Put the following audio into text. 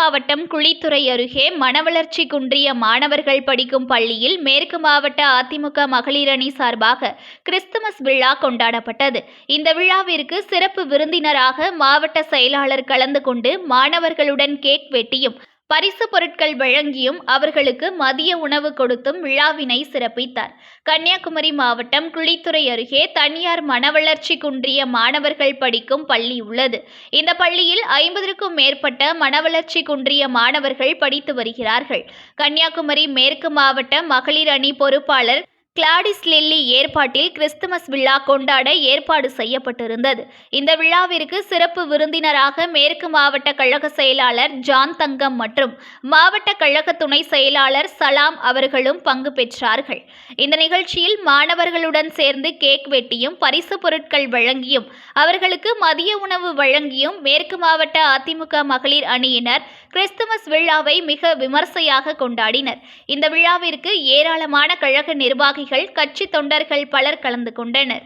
மாவட்டம் குழித்துறை அருகே மனவளர்ச்சி குன்றிய மாணவர்கள் படிக்கும் பள்ளியில் மேற்கு மாவட்ட அதிமுக மகளிர் அணி சார்பாக கிறிஸ்துமஸ் விழா கொண்டாடப்பட்டது. இந்த விழாவிற்கு சிறப்பு விருந்தினராக மாவட்ட செயலாளர் கலந்து கொண்டு மாணவர்களுடன் கேக் வெட்டியும் பரிசு பொருட்கள் வழங்கியும் அவர்களுக்கு மதிய உணவு கொடுத்தும் விழாவினை சிறப்பித்தார். கன்னியாகுமரி மாவட்டம் குழித்துறை அருகே தனியார் மனவளர்ச்சி குன்றிய மாணவர்கள் படிக்கும் பள்ளி உள்ளது. இந்த பள்ளியில் ஐம்பதற்கும் மேற்பட்ட மனவளர்ச்சி குன்றிய மாணவர்கள் படித்து வருகிறார்கள். கன்னியாகுமரி மேற்கு மாவட்ட மகளிர் அணி பொறுப்பாளர் கிளாடிஸ் லில்லி ஏற்பாட்டில் கிறிஸ்துமஸ் விழா கொண்டாட ஏற்பாடு செய்யப்பட்டிருந்தது. இந்த விழாவிற்கு சிறப்பு விருந்தினராக மேற்கு மாவட்ட கழக செயலாளர் ஜான் தங்கம் மற்றும் மாவட்ட கழக துணை செயலாளர் சலாம் அவர்களும் பங்கு பெற்றார்கள். இந்த நிகழ்ச்சியில் மாணவர்களுடன் சேர்ந்து கேக் வெட்டியும் பரிசு பொருட்கள் வழங்கியும் அவர்களுக்கு மதிய உணவு வழங்கியும் மேற்கு மாவட்ட அதிமுக மகளிர் அணியினர் கிறிஸ்துமஸ் விழாவை மிக விமர்சையாக கொண்டாடினர். இந்த விழாவிற்கு ஏராளமான கழக நிர்வாகிகள் கட்சி தொண்டர்கள் பலர் கலந்து கொண்டனர்.